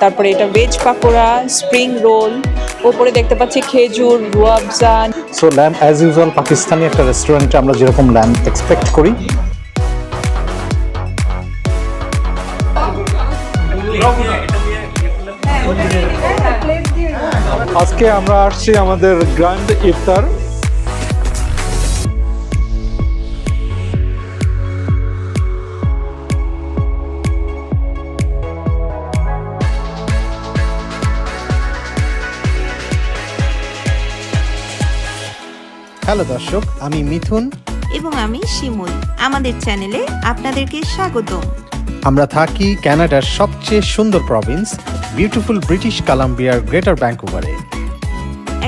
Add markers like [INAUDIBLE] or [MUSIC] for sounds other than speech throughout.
তারপরে এটা veg pakora spring roll ওপরে দেখতে পাচ্ছি খেজুর রুয়াবজান so lamb as usual Pakistani একটা রেস্টুরেন্টে আমরা যেরকম ল্যাম্প এক্সপেক্ট করি আজকে আমরা আসছি আমাদের গ্র্যান্ড ইফতার। হ্যালো দর্শক আমি মিথুন। এবং আমি শিমুল। আমাদের চ্যানেলে আপনাদেরকে স্বাগত আমরা থাকি কানাডার সবচেয়ে সুন্দর প্রভিন্স বিউটিফুল ব্রিটিশ কলাম্বিয়ার গ্রেটার ব্যাঙ্কুভারে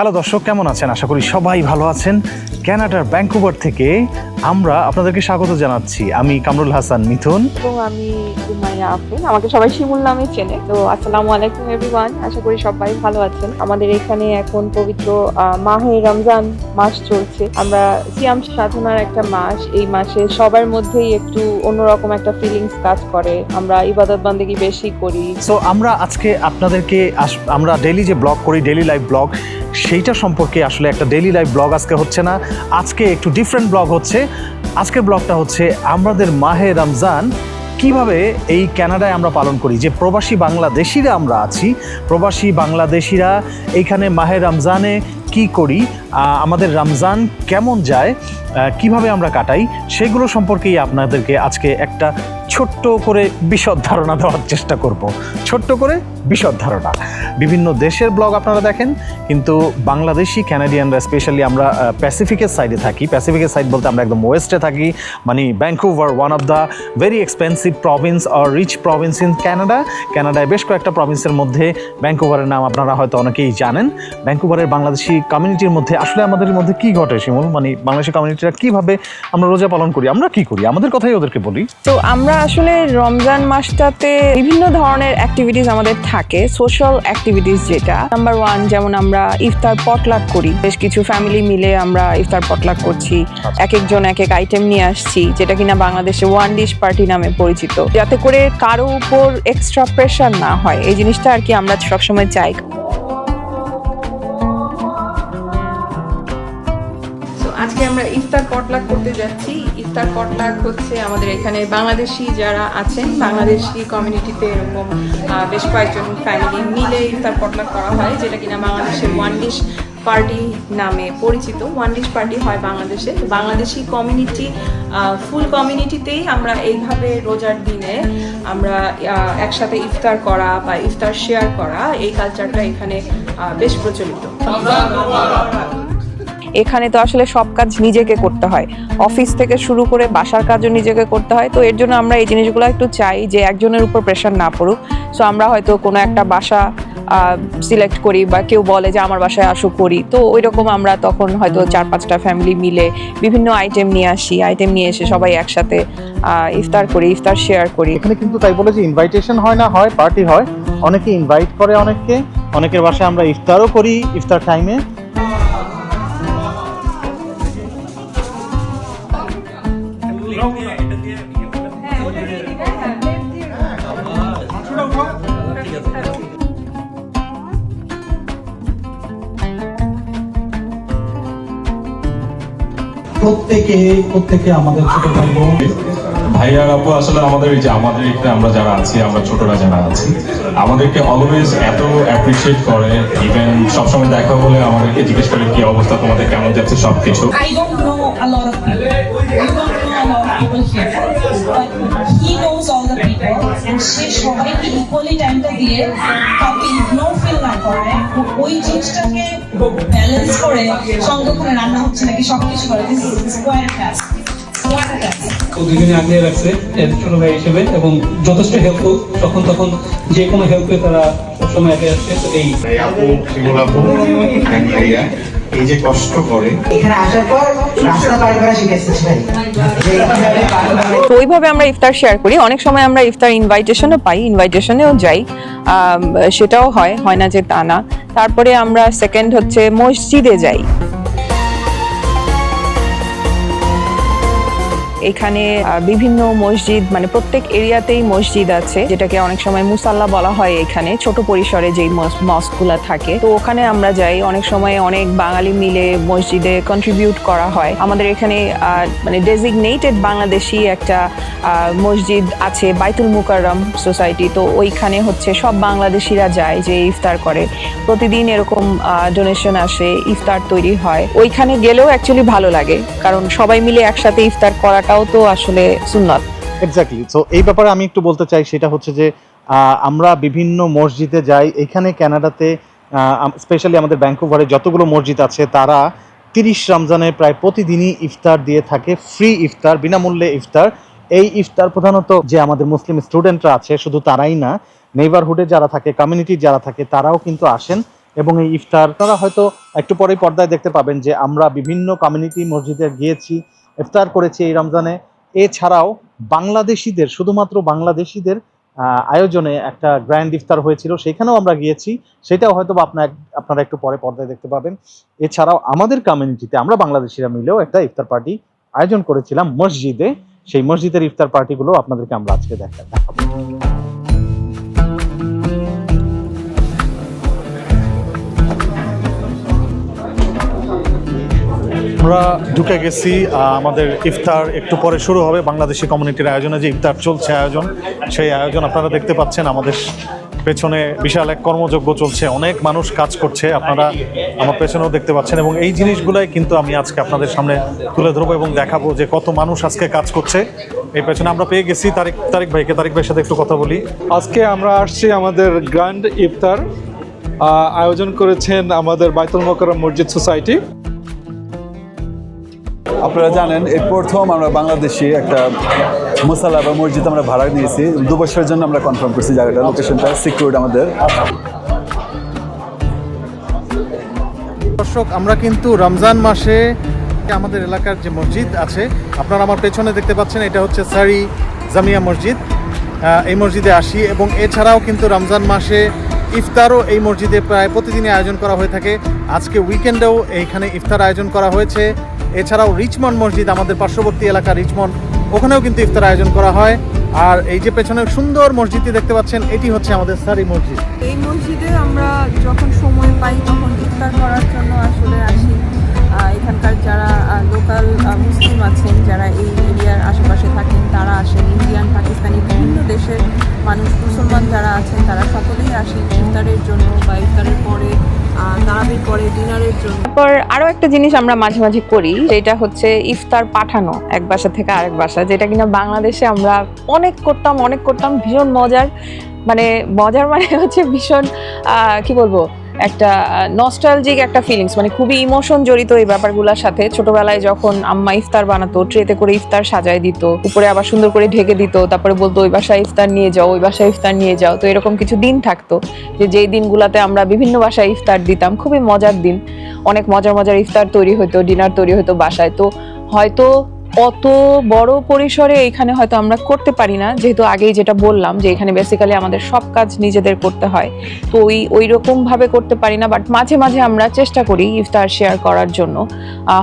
হ্যালো দর্শক কেমন আছেন? আশা করি সবাই ভালো আছেন। ক্যানাডার ব্যাঙ্কুভার থেকে আমরা আপনাদেরকে স্বাগত জানাচ্ছি। আমি কামরুল হাসান মিথুন। এবং আমি উমাইয়া আফরিন। আমাকে সবাই শিমুল নামে চেনে। তো আসসালামু আলাইকুম এভরিওয়ান আশা করি সবাই ভালো আছেন। আমাদের এখানে এখন পবিত্র মাহে রমজান মাস চলছে। আমরা সিয়াম সাধনার একটা মাস। এই মাসে সবার মধ্যেই একটু অন্যরকম একটা ফিলিংস কাজ করে। আমরা ইবাদত বান্দেগি বেশি করি। সো আমরা আজকে আপনাদেরকে আমরা ডেলি যে ব্লগ করি ডেলি লাইভ ব্লগ সেইটা সম্পর্কে আসলে একটা ডেলি লাইফ ব্লগ আজকে হচ্ছে না। আজকে একটু ডিফারেন্ট ব্লগ হচ্ছে। আজকের ব্লগটা হচ্ছে আমাদের মাহে রমজান। কীভাবে এই ক্যানাডায় আমরা পালন করি? যে প্রবাসী বাংলাদেশিরা আমরা আছি, প্রবাসী বাংলাদেশিরা এইখানে মাহে রমজানে কি করি আমাদের রমজান কেমন যায় কীভাবে আমরা কাটাই, সেগুলো সম্পর্কেই আপনাদেরকে আজকে একটা ছোট্ট করে বিশদ ধারণা দেওয়ার চেষ্টা করব। ছোট্ট করে বিশদ ধারণা। বিভিন্ন দেশের ব্লগ আপনারা দেখেন, কিন্তু বাংলাদেশি ক্যানাডিয়ানরা স্পেশালি আমরা প্যাসিফিকের সাইডে থাকি। প্যাসিফিকের সাইড বলতে আমরা একদম ওয়েস্টে থাকি মানে Vancouver one of the very expensive province or rich province in Canada ক্যানাডায় বেশ কয়েকটা প্রভিন্সের মধ্যে ব্যাঙ্কুভারের নাম আপনারা হয়তো অনেকেই জানেন। ব্যাঙ্কুভারের বাংলাদেশি কমিউনিটির মধ্যে আসলে আমাদের মধ্যে কি ঘটে শিমুল? মানে বাংলাদেশি কমিউনিটিরা কীভাবে আমরা রোজা পালন করি, আমরা কি করি? আমাদের কথাই ওদেরকে বলি। তো আমরা আসলে রমজান মাসটাতে বিভিন্ন ধরনের অ্যাক্টিভিটিস আমাদের থাকে সোশ্যাল অ্যাক্টিভিটিস যেটা। নাম্বার ওয়ান যেমন আমরা ইফতার পটলাক করি। বেশ কিছু ফ্যামিলি মিলে আমরা ইফতার পটলাক করছি। এক একজন এক এক আইটেম নিয়ে আসছি যেটা কিনা বাংলাদেশে ওয়ান ডিশ পার্টি নামে পরিচিত। যাতে করে কারও উপর এক্সট্রা প্রেশার না হয়। এই জিনিসটা আর কি আমরা সবসময় চাই। আমরা ইফতার পটলাক করতে যাচ্ছি। ইফতার পটলাক হচ্ছে আমাদের এখানে বাংলাদেশি যারা আছেন, বাংলাদেশি কমিউনিটিতে এরকম বেশ কয়েকজন ফ্যামিলি মিলে ইফতার পটলাক করা হয়, যেটা কিনা বাংলাদেশের ওয়ান ডিশ পার্টি নামে পরিচিত। ওয়ান ডিশ পার্টি হয় বাংলাদেশে। বাংলাদেশি কমিউনিটি ফুল কমিউনিটিতেই আমরা এইভাবে রোজার দিনে আমরা একসাথে ইফতার করা বা ইফতার শেয়ার করা। এই কালচারটা এখানে বেশ প্রচলিত। এখানে তো আসলে সব কাজ নিজেকে করতে হয়। অফিস থেকে শুরু করে বাসার কাজও নিজেকে করতে হয়। তো এর জন্য আমরা এই জিনিসগুলো একটু চাই যে একজনের উপর প্রেশার না পড়ুক। সো আমরা হয়তো কোনো একটা বাসা সিলেক্ট করি বা কেউ বলে যে আমার বাসায় আসো, করি। তো ওই রকম আমরা তখন হয়তো চার পাঁচটা ফ্যামিলি মিলে বিভিন্ন আইটেম নিয়ে আসি। আইটেম নিয়ে এসে সবাই একসাথে ইফতার করি, ইফতার শেয়ার করি। এখানে কিন্তু তাই বলে যে ইনভাইটেশন হয় না, হয় পার্টি হয়। অনেকে ইনভাইট করে অনেককে। অনেকের বাসায় আমরা ইফতারও করি, ইফতার টাইমে প্রত্যেকে প্রত্যেকে আমাদের ছোট ভাই ভাইয়ার আপু আসলে আমাদের এই যে আমাদের এখানে আমরা যারা আছি আমরা ছোটরা যারা আছি আমাদেরকে অলওয়েজ এত অ্যাপ্রিসিয়েট করে। ইভেন সবসময় দেখা হলে আমাদেরকে জিজ্ঞেস করে কি অবস্থা তোমাদের কেমন যাচ্ছে সবকিছু। People here, but he knows all the people. And সে সবাইকে ইকুয়ালি টাইমটা দিয়ে কাউকে ইগনোর ফিল না করে ওই জিনিসটাকে ব্যালেন্স করে সংরক্ষণে রান্না হচ্ছে নাকি সবকিছু করে। দিস দুজনে আগলে রাখছে ছোট ভাই হিসেবে এবং যথেষ্ট হেল্পফুল তখন তখন যে কোনো হেল্পে তারা সবসময় আগে আসছে তো এই। এই যে কষ্ট করে। এখানে আসার পর রাস্তা পার করা শিখেছিস ভাই। তো ওইভাবে আমরা ইফতার শেয়ার করি। অনেক সময় আমরা ইফতার ইনভাইটেশনও পাই ইনভাইটেশনেও যাই। সেটাও হয় হয় না যে তা না। তারপরে আমরা সেকেন্ড হচ্ছে মসজিদে যাই। এখানে বিভিন্ন মসজিদ মানে প্রত্যেক এরিয়াতেই মসজিদ আছে, যেটাকে অনেক সময় মুসাল্লা বলা হয় এখানে, ছোট পরিসরে যেই মস্কগুলা থাকে। তো ওখানে আমরা যাই, অনেক সময় অনেক বাঙালি মিলে মসজিদে কন্ট্রিবিউট করা হয়। আমাদের এখানে মানে ডেজিগনেটেড বাংলাদেশি একটা মসজিদ আছে, বাইতুল মুকাররম সোসাইটি। তো ওইখানে হচ্ছে সব বাংলাদেশিরা যায় যে ইফতার করে। প্রতিদিন এরকম ডোনেশন আসে, ইফতার তৈরি হয়। ওইখানে গেলেও অ্যাকচুয়ালি ভালো লাগে, কারণ সবাই মিলে একসাথে ইফতার করাটাও তো আসলে সুন্নত। এক্স্যাক্টলি সো এই ব্যাপারে আমি একটু বলতে চাই, সেটা হচ্ছে যে আমরা বিভিন্ন মসজিদে যাই, এখানে কানাডাতে স্পেশালি আমাদের ব্যাঙ্কুভারে যতগুলো মসজিদ আছে, তারা তিরিশ রমজানে প্রায় প্রতিদিনই ইফতার দিয়ে থাকে ফ্রি ইফতার, বিনামূল্যে ইফতার। এই ইফতার প্রধানত যে আমাদের মুসলিম স্টুডেন্টরা আছে, শুধু তারাই না নেইবারহুডে যারা থাকে কমিউনিটি যারা থাকে, তারাও কিন্তু আসেন এবং এই ইফতার, তারা হয়তো একটু পরেই পর্দায় দেখতে পাবেন যে, আমরা বিভিন্ন কমিউনিটি মসজিদে গিয়েছি ইফতার করেছি এই রমজানে। এছাড়াও বাংলাদেশিদের, শুধুমাত্র বাংলাদেশিদের আয়োজনে একটা গ্র্যান্ড ইফতার হয়েছিল। সেখানেও আমরা গিয়েছি। সেটাও হয়তো আপনার আপনারা একটু পরে পর্দায় দেখতে পাবেন। এছাড়াও আমাদের কমিউনিটিতে আমরা বাংলাদেশিরা মিলেও একটা ইফতার পার্টি আয়োজন করেছিলাম মসজিদে। সেই মসজিদের ইফতার পার্টিগুলো আপনাদেরকে আমরা আজকে দেখা দেখাবো। আমরা ঢুকে গেছি আমাদের ইফতার একটু পরে শুরু হবে। বাংলাদেশি কমিউনিটির আয়োজনে যে ইফতার চলছে আয়োজন, সেই আয়োজন আপনারা দেখতে পাচ্ছেন। আমাদের পেছনে বিশাল এক কর্মযজ্ঞ চলছে। অনেক মানুষ কাজ করছে, আপনারা আমার পেছনেও দেখতে পাচ্ছেন। এবং এই জিনিসগুলাই কিন্তু আমি আজকে আপনাদের সামনে তুলে ধরবো এবং দেখাবো যে কত মানুষ আজকে কাজ করছে। এই পেছনে আমরা পেয়ে গেছি তারিক তারিক ভাইকে। তারিক ভাইয়ের সাথে একটু কথা বলি। আজকে আমরা আসছি আমাদের গ্র্যান্ড ইফতার আয়োজন করেছেন আমাদের বাইতুল মোকাররম মসজিদ সোসাইটি। আপনারা জানেন, এই প্রথম আমরা বাংলাদেশি একটা মুসালা বা মসজিদ আমরা ভাড়া নিয়েছি। দু বছরের জন্য আমরা কনফার্ম করছি জায়গাটা লোকেশনটা সিকিউর আমাদের। দর্শক, আমরা কিন্তু রমজান মাসে আমাদের এলাকার যে মসজিদ আছে, আপনারা আমার পেছনে দেখতে পাচ্ছেন, এটা হচ্ছে সারি জামিয়া মসজিদ। এই মসজিদে আসি এবং এছাড়াও কিন্তু রমজান মাসে ইফতারও এই মসজিদে প্রায় প্রতিদিনই আয়োজন করা হয়ে থাকে। আজকে উইকেন্ডেও এইখানে ইফতার আয়োজন করা হয়েছে। এছাড়াও রিচমন্ড মসজিদ, আমাদের পার্শ্ববর্তী এলাকা রিচমন্ড ওখানেও কিন্তু ইফতার আয়োজন করা হয়। আর এই যে পেছনে সুন্দর মসজিদটি দেখতে পাচ্ছেন, এটি হচ্ছে আমাদের সারি মসজিদ। এই মসজিদে আমরা যখন সময় পাই তখন ইফতার করার জন্য আসলে আসি। এখানকার যারা লোকাল মুসলিম আছেন, যারা এই এরিয়ার আশেপাশে থাকেন, তারা আসেন। ইন্ডিয়ান, পাকিস্তানি, বিভিন্ন দেশের মানুষ, মুসলমান যারা আছেন, তারা সকলেই আসেন ইফতারের জন্য বা ইফতারের পরে তারাবির পরে ডিনারের তারপর আরও একটা জিনিস আমরা মাঝে মাঝে করি, যেটা হচ্ছে ইফতার পাঠানো এক বাসা থেকে আরেক বাসা, যেটা কিনা বাংলাদেশে আমরা অনেক করতাম অনেক করতাম, ভীষণ মজার মানে মজার মানে হচ্ছে ভীষণ কি বলব একটা নস্টালজিক একটা ফিলিংস মানে খুবই ইমোশন জড়িত এই ব্যাপারগুলোর সাথে। ছোটবেলায় যখন আম্মা ইফতার বানাতো, ট্রেতে করে ইফতার সাজায় দিত, উপরে আবার সুন্দর করে ঢেকে দিত, তারপরে বলতো, ওই বাসায় ইফতার নিয়ে যাও, ওই বাসায় ইফতার নিয়ে যাও। তো এরকম কিছু দিন থাকতো যে, যেই দিনগুলোতে আমরা বিভিন্ন বাসায় ইফতার দিতাম, খুবই মজার দিন। অনেক মজার মজার ইফতার তৈরি হতো ডিনার তৈরি হতো বাসায়। তো হয়তো অত বড় পরিসরে এখানে হয়তো আমরা করতে পারি না, যেহেতু আগেই যেটা বললাম যে এখানে বেসিক্যালি আমাদের সব কাজ নিজেদের করতে হয়। তো ওই ওই রকম ভাবে করতে পারি না বাট মাঝে মাঝে আমরা চেষ্টা করি ইফতার শেয়ার করার জন্য।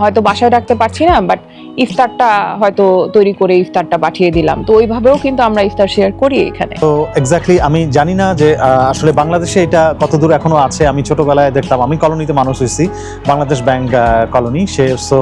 হয়তো বাসায় রাখতে পারছি না বাট ইফতারটা হয়তো তৈরি করে ইফতারটা পাঠিয়ে দিলাম। তো ওইভাবেও কিন্তু আমরা ইফতার শেয়ার করি এখানে। তো এক্স্যাক্টলি আমি জানি না যে আসলে বাংলাদেশে এটা কতদূর এখনও আছে, আমি ছোটবেলায় দেখতাম, আমি কলোনিতে মানুষ হয়েছি, বাংলাদেশ ব্যাংক কলোনি, সে সো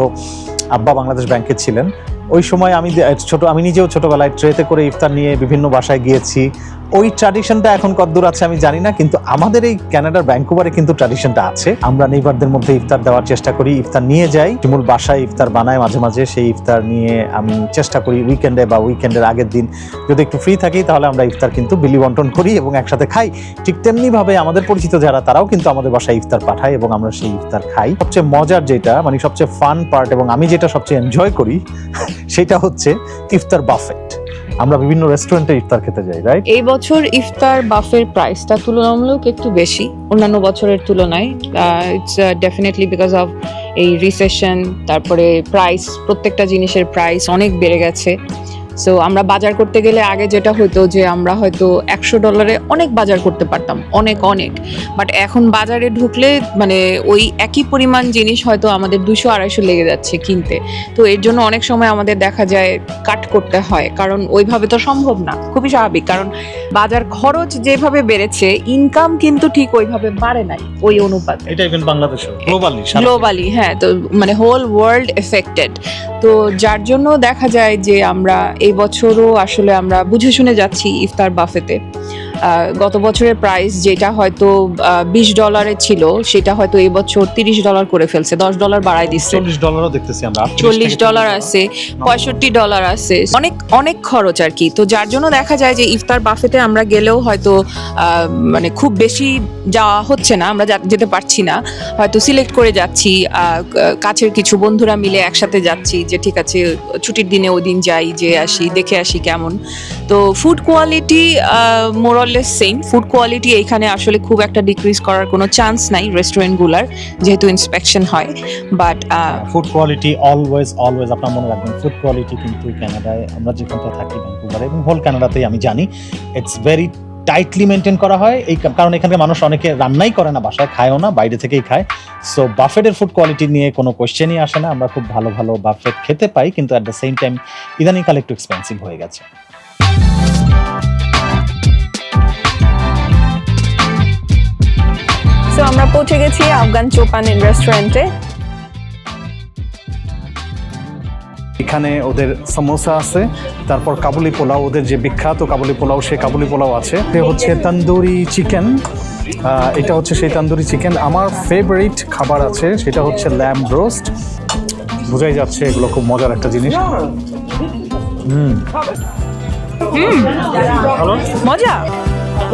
আব্বা বাংলাদেশ ব্যাংকে ছিলেন। ওই সময় আমি ছোট, আমি নিজেও ছোটবেলায় ট্রেতে করে ইফতার নিয়ে বিভিন্ন বাসায় গিয়েছি। ওই ট্র্যাডিশনটা এখন কতদূর আছে, আমি জানি না, কিন্তু আমাদের এই ক্যানাডার ব্যাঙ্কুভারে কিন্তু ট্র্যাডিশনটা আছে। আমরা নেইবারদের মধ্যে ইফতার দেওয়ার চেষ্টা করি, ইফতার নিয়ে যাই। মূল বাসায় ইফতার বানায় মাঝে মাঝে, সেই ইফতার নিয়ে আমি চেষ্টা করি উইকেন্ডে বা উইকেন্ডের আগের দিন। যদি একটু ফ্রি থাকি, তাহলে আমরা ইফতার কিন্তু বিলি বন্টন করি এবং একসাথে খাই। ঠিক তেমনিভাবে আমাদের পরিচিত যারা, তারাও কিন্তু আমাদের বাসায় ইফতার পাঠায় এবং আমরা সেই ইফতার খাই। সবচেয়ে মজার যেটা মানে সবচেয়ে ফান পার্ট এবং আমি যেটা সবচেয়ে এনজয় করি, [LAUGHS] সেটা হচ্ছে ইফতার বাফেট আমরা বিভিন্ন রেস্টুরেন্টে ইফতার খেতে যাই রাইট এই বছর ইফতার বাফের প্রাইসটা তুলনামূলক একটু বেশি। অন্যান্য বছরের তুলনায় ইটস ডেফিনেটলি বিকজ অফ এই রিসেশন তারপরে প্রাইস প্রত্যেকটা জিনিসের প্রাইস অনেক বেড়ে গেছে। সো আমরা বাজার করতে গেলে আগে যেটা হতো যে আমরা হয়তো একশো ডলারে অনেক বাজার করতে পারতাম অনেক অনেক। বাট এখন বাজারে ঢুকলে মানে ওই একই পরিমাণ জিনিস হয়তো আমাদের দুশো আড়াইশো লেগে যাচ্ছে কিনতে। তো এর জন্য অনেক সময় আমাদের দেখা যায় কাট করতে হয় কারণ ওইভাবে তো সম্ভব না খুবই স্বাভাবিক। কারণ বাজার খরচ যেভাবে বেড়েছে ইনকাম কিন্তু ঠিক ওইভাবে বাড়ে নাই ওই অনুপাতে। এটা ইভেন বাংলাদেশে গ্লোবালি গ্লোবালি হ্যাঁ তো মানে হোল ওয়ার্ল্ড এফেক্টেড তো যার জন্য দেখা যায় যে আমরা এই বছরও আসলে আমরা বুঝে শুনে যাচ্ছি ইফতার বাফেতে। গত বছরের প্রাইস যেটা হয়তো বিশ ডলারে ছিল সেটা হয়তো এবছর তিরিশ ডলার করে ফেলছে দশ ডলার বাড়াই দিচ্ছে। চল্লিশ ডলারও দেখতেছি আমরা চল্লিশ ডলার আছে পঁয়ষট্টি ডলার আছে অনেক অনেক খরচ আর কি। তো যার জন্য দেখা যায় যে ইফতার বাফেতে আমরা গেলেও হয়তো মানে খুব বেশি যাওয়া হচ্ছে না আমরা যেতে পারছি না। হয়তো সিলেক্ট করে যাচ্ছি কাছের কিছু বন্ধুরা মিলে একসাথে যাচ্ছি যে ঠিক আছে ছুটির দিনে ওই দিন যাই যে আসি দেখে আসি কেমন। তো food quality more or less same food quality এইখানে আসলে খুব একটা ডিক্রিজ করার কোনো চান্স নাই রেস্টুরেন্টগুলার যেহেতু ইন্সপেকশন হয়। But food quality always always আপনার মনে রাখবেন ফুড কোয়ালিটি কিন্তু ক্যানাডায় আমরা যেখানটা থাকি ভ্যাঙ্কুভারে এবং হোল কানাডাতেই আমি জানি ইটস ভেরি টাইটলি মেনটেন করা হয়। এই কারণ এখানকার মানুষ অনেকে রান্নাই করে না, বাসায় খায়ও না, বাইরে থেকেই খায়। সো বাফেটের ফুড কোয়ালিটি নিয়ে কোনো কোয়েশ্চেনই আসে না। আমরা খুব ভালো ভালো বাফেট খেতে পাই, কিন্তু অ্যাট দ্য সেম টাইম ইদানিংকাল একটু এক্সপেন্সিভ হয়ে গেছে। সো আমরা পৌঁছে গেছি আফগান চোপানের রেস্টুরেন্টে এখানে ওদের সমোসা আছে তারপর কাবুলি পোলাও ওদের যে বিখ্যাত কাবুলি পোলাও সেই কাবুলি পোলাও আছে। হচ্ছে তন্দুরি চিকেন। এটা হচ্ছে সেই তন্দুরি চিকেন। আমার ফেভারিট খাবার আছে সেটা হচ্ছে ল্যাম রোস্ট বোঝাই যাচ্ছে এগুলো খুব মজার একটা জিনিস। হুম। মজা।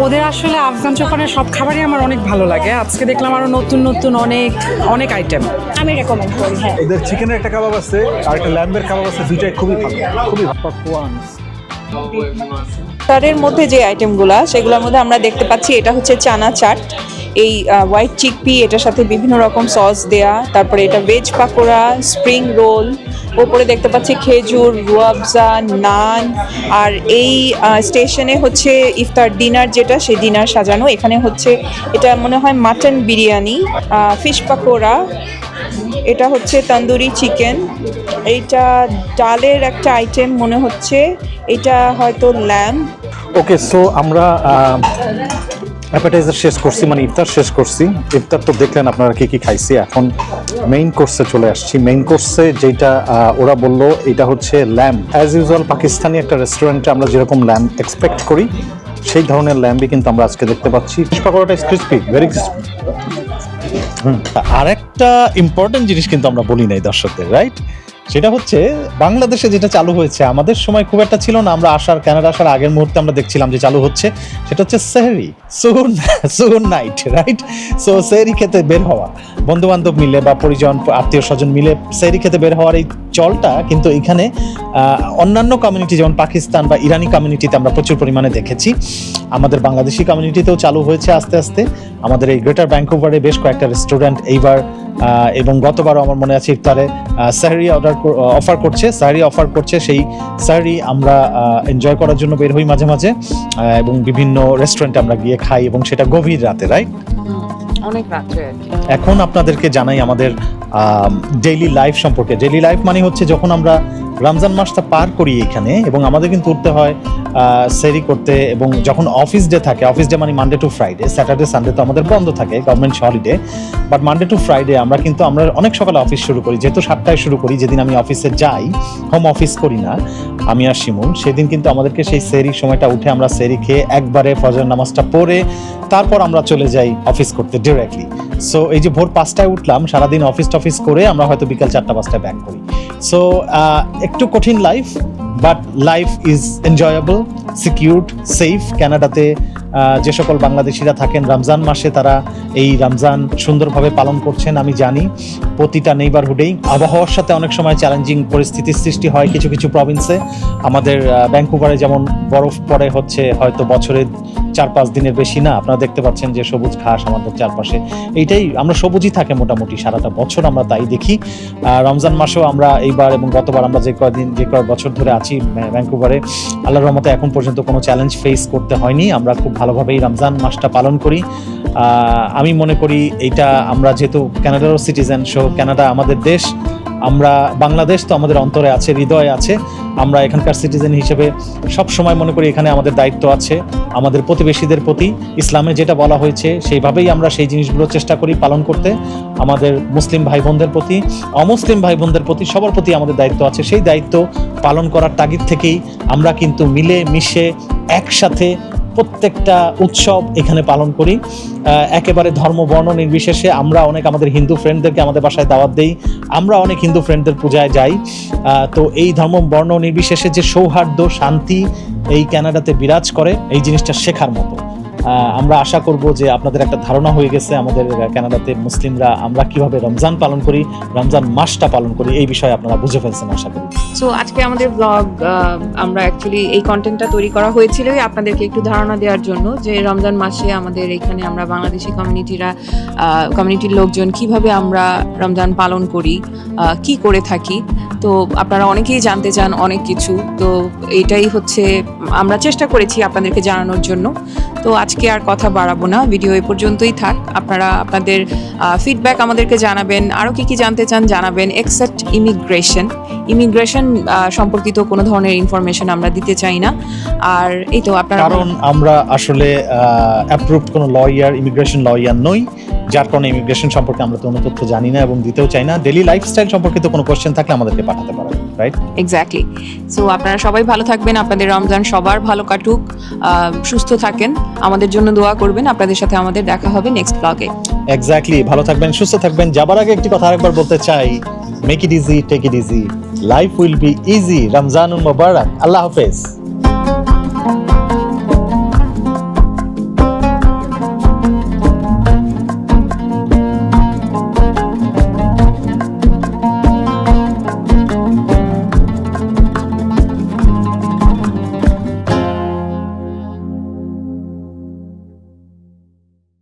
ওদের আসলে আফগান চোখানের সব খাবারই আমার অনেক ভালো লাগে। আজকে দেখলাম আরও নতুন নতুন অনেক অনেক আইটেম আমি রেকমেন্ড করি হ্যাঁ। ওদের চিকেনের একটা কাবাব আছে আর একটা ল্যাম্বের কাবাব আছে দুইটাই খুবই ভালো খুবই ভালো। তারের মধ্যে যে আইটেমগুলো সেগুলোর মধ্যে আমরা দেখতে পাচ্ছি এটা হচ্ছে চানা চাট। এই হোয়াইট চিকপি এটার সাথে বিভিন্ন রকম সস দেয়া, তারপরে এটা ভেজ পাকোড়া স্প্রিং রোল ওপরে দেখতে পাচ্ছি খেজুর, রুয়াবজা, নান, আর এই স্টেশনে হচ্ছে ইফতার ডিনার যেটা, সেই ডিনার সাজানো। এখানে হচ্ছে, এটা মনে হয় মাটন বিরিয়ানি ফিশ পাকোড়া, এটা হচ্ছে তন্দুরি চিকেন এইটা ডালের একটা আইটেম মনে হচ্ছে, এটা হয়তো ল্যাম্প ওকে সো আমরা অ্যাপেটাইজার শেষ করছি মানে ইফতার শেষ করছি। ইফতার তো দেখলেন আপনারা কি কি খাইছি। এখন মেইন কোর্সে চলে আসছি। মেইন কোর্সে যেটা ওরা বলল, এটা হচ্ছে ল্যাম্প অ্যাজ ইউজুয়াল পাকিস্তানি একটা রেস্টুরেন্টে আমরা যেরকম ল্যাম্প এক্সপেক্ট করি, সেই ধরনের ল্যাম্পই কিন্তু আমরা আজকে দেখতে পাচ্ছি। পাকোড়াটা ক্রিসপি ভেরি ক্রিসপি আর একটা ইম্পর্টেন্ট জিনিস কিন্তু আমরা বলি নাই দর্শকদের রাইট সেটা হচ্ছে বাংলাদেশে যেটা চালু হয়েছে, আমাদের সময় খুব একটা ছিল না, আমরা আসার কানাডা আসার আগের মুহূর্তে আমরা দেখছিলাম যে চালু হচ্ছে, সেটা হচ্ছে সেহরি soon [LAUGHS] soon night right so সেহরি খেতে বের হওয়া। বন্ধু বান্ধব মিলে বা পরিজন, আত্মীয় স্বজন মিলে সেহরি খেতে বের হওয়ার এই চলটা কিন্তু এখানে অন্যান্য কমিউনিটি যেমন পাকিস্তান বা ইরানি কমিউনিটিতে আমরা প্রচুর পরিমাণে দেখেছি। আমাদের বাংলাদেশি কমিউনিটিতেও চালু হয়েছে আস্তে আস্তে। আমাদের এই গ্রেটার ব্যাঙ্কোভারে বেশ কয়েকটা রেস্টুরেন্ট এইবার এবং গতবারও আমার মনে আছে ইফতারে স্যারি অর্ডার অফার করছে স্যারি অফার করছে, সেই স্যারি আমরা এনজয় করার জন্য বের হই মাঝে মাঝে এবং বিভিন্ন রেস্টুরেন্টে আমরা গিয়ে খাই, এবং সেটা গভীর রাতে রাইট অনেক রাত্রে আর কি। এখন আপনাদেরকে জানাই আমাদের ডেইলি লাইফ সম্পর্কে। ডেইলি লাইফ মানে হচ্ছে যখন আমরা রমজান মাসটা পার করি এখানে এবং আমাদের কিন্তু উঠতে হয় সেরি করতে এবং যখন অফিস ডে থাকে অফিস ডে মানে Monday to Friday Saturday Sunday তো আমাদের বন্ধ থাকে government holiday but Monday to Friday আমরা কিন্তু, আমরা অনেক সকালে অফিস শুরু করি, যেহেতু সাতটায় শুরু করি, যেদিন আমি অফিসে যাই হোম অফিস করি না, আমি আর শিমুল, সেদিন কিন্তু আমাদেরকে সেই সেরি সময়টা উঠে আমরা সেরি খেয়ে একবারে ফজর নামাজটা পড়ে, তারপর আমরা চলে যাই অফিস করতে ডিরেক্টলি সো এই যে ভোর পাঁচটায় উঠলাম সারাদিন অফিস টফিস করে আমরা হয়তো বিকাল চারটা পাঁচটায় ব্যাক করি। সো একটু কঠিন life but life is enjoyable secured safe কানাডাতে আহ, যে সকল বাংলাদেশিরা থাকেন রমজান মাসে তারা এই রমজান সুন্দরভাবে পালন করছেন আমি জানি। প্রতিটা নেইবারহুডেই আবহাওয়ার সাথে অনেক সময় চ্যালেঞ্জিং পরিস্থিতির সৃষ্টি হয় কিছু কিছু প্রভিন্সে আমাদের আহ, যেমন বরফ পড়ে হচ্ছে হয়তো বছরে চার পাঁচ দিনের বেশি না। আপনারা দেখতে পাচ্ছেন যে সবুজ ঘাস আমাদের চারপাশে। এইটাই আমরা সবুজই থাকে মোটামুটি, সারাটা বছর আমরা তাই দেখি। রমজান মাসেও আমরা এইবার এবং গতবার আমরা যে কয়দিন, যে কয় বছর ধরে আছি ভ্যা- ভ্যাঙ্কুভারে আল্লাহর রহমতে এখন পর্যন্ত কোনো চ্যালেঞ্জ ফেস করতে হয়নি। আমরা খুব ভালোভাবেই রমজান মাসটা পালন করি। আমি মনে করি এইটা আমরা যেহেতু ক্যানাডারও সিটিজেন সো ক্যানাডা আমাদের দেশ আমরা বাংলাদেশ তো আমাদের অন্তরে আছে, হৃদয়ে আছে। আমরা এখানকার সিটিজেন হিসেবে সব সময় মনে করি এখানে আমাদের দায়িত্ব আছে, আমাদের প্রতিবেশীদের প্রতি। ইসলামে যেটা বলা হয়েছে, সেইভাবেই আমরা সেই জিনিসগুলো চেষ্টা করি পালন করতে। আমাদের মুসলিম ভাই বোনদের প্রতি, অমুসলিম ভাই বোনদের প্রতি, সবার প্রতি আমাদের দায়িত্ব আছে। সেই দায়িত্ব পালন করার তাগিদ থেকেই আমরা কিন্তু মিলে মিশে একসাথে প্রত্যেকটা উৎসব এখানে পালন করি। একেবারে ধর্ম, বর্ণ নির্বিশেষে আমরা অনেক আমাদের হিন্দু ফ্রেন্ডদেরকে আমাদের বাসায় দাওয়াত দেই। আমরা অনেক হিন্দু ফ্রেন্ডদের পূজায় যাই। তো এই ধর্ম, বর্ণ নির্বিশেষে যে সৌহার্দ্য, শান্তি এই ক্যানাডাতে বিরাজ করে, এই জিনিসটা শেখার মতো। আমরা আশা করব যে আপনাদের একটা ধারণা হয়ে গেছে আমাদের কানাডাতে মুসলিমরা আমরা কীভাবে রমজান পালন করি, রমজান মাসটা পালন করি, এই বিষয়ে আপনারা বুঝে ফেলছেন, আশা করি। সো আজকে আমাদের ব্লগ আমরা অ্যাকচুয়ালি এই কন্টেন্টটা তৈরি করা হয়েছিলই আপনাদেরকে একটু ধারণা দেওয়ার জন্য যে রমজান মাসে আমাদের এখানে আমরা বাংলাদেশি কমিউনিটিরা কমিউনিটির লোকজন কীভাবে আমরা রমজান পালন করি কি করে থাকি। তো আপনারা অনেকেই জানতে চান অনেক কিছু। তো এটাই হচ্ছে, আমরা চেষ্টা করেছি আপনাদেরকে জানানোর জন্য। তো আজকে আর কথা বাড়াবো না। ভিডিও এ পর্যন্তই থাক। আপনারা আপনাদের ফিডব্যাক আমাদেরকে জানাবেন। আরও কি কি জানতে চান জানাবেন। এক্সেপ্ট ইমিগ্রেশন ইমিগ্রেশন সম্পর্কিত কোনো ধরনের ইনফরমেশন আমরা দিতে চাই না। আর এই তো আপনারা কারণ আমরা আসলে অ্যাপ্রুভড কোনো লয়ার ইমিগ্রেশন লয়ার নই। যার কারণে ইমিগ্রেশন সম্পর্কে আমরা কোনো তথ্য জানি না এবং দিতেও চাই না। ডেলি লাইফস্টাইল সম্পর্কিত কোনো কোশ্চেন থাকলে আমাদেরকে পাঠাতে পারেন। রাইট এক্স্যাক্টলি সো আপনারা সবাই ভালো থাকবেন আপনাদের রমজান সবার ভালো কাটুক সুস্থ থাকেন। আমাদের জন্য দোয়া করবেন আপনাদের সাথে আমাদের দেখা হবে নেক্সট ব্লগে এক্স্যাক্টলি ভালো থাকবেন সুস্থ থাকবেন। যাবার আগে একটি কথা আরেকবার বলতে চাই। Make it easy take it easy life will be easy রমজানুল মোবারক। আল্লাহ হাফেজ।